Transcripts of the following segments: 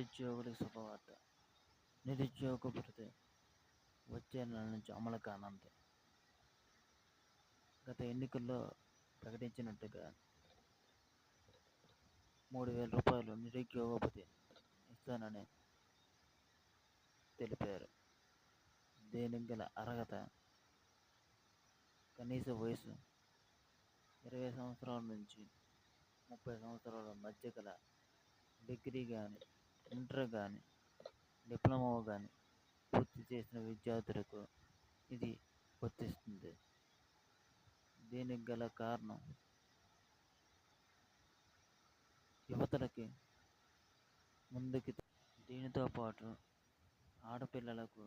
నిరుద్యోగులకు శుభవార్త నిరుద్యోగ భృతి వచ్చే నెల నుంచి అమలు కానుంది గత ఎన్నికల్లో ప్రకటించినట్టుగా మూడు వేల రూపాయలు నిరుద్యోగ భృతి ఇస్తానని తెలిపారు. దీనికి గల అర్హత కనీస వయసు ఇరవై సంవత్సరాల నుంచి ముప్పై సంవత్సరాల మధ్య గల డిగ్రీ కానీ ఇంటర్ కానీ డిప్లొమా కానీ పూర్తి చేసిన విద్యార్థులకు ఇది వర్తిస్తుంది. దీనికి గల కారణం యువతలకి ముందుకి దీనితో పాటు ఆడపిల్లలకు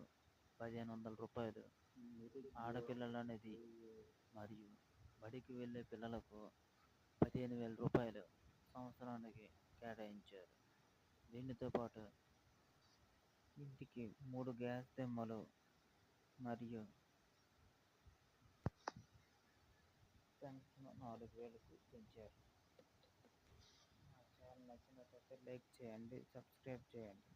పదిహేను వందల రూపాయలు ఆడపిల్లలు అనేది మరియు బడికి వెళ్ళే పిల్లలకు పదిహేను వేల రూపాయలు సంవత్సరానికి కేటాయించారు. దీనితో పాటు ఇంటికి మూడు గ్యాస్ దిమ్మలు మరియు పెన్షన్ నాలుగు వేలకు పెంచారు. మా ఛానల్ నచ్చినట్లయితే లైక్ చేయండి సబ్స్క్రైబ్ చేయండి.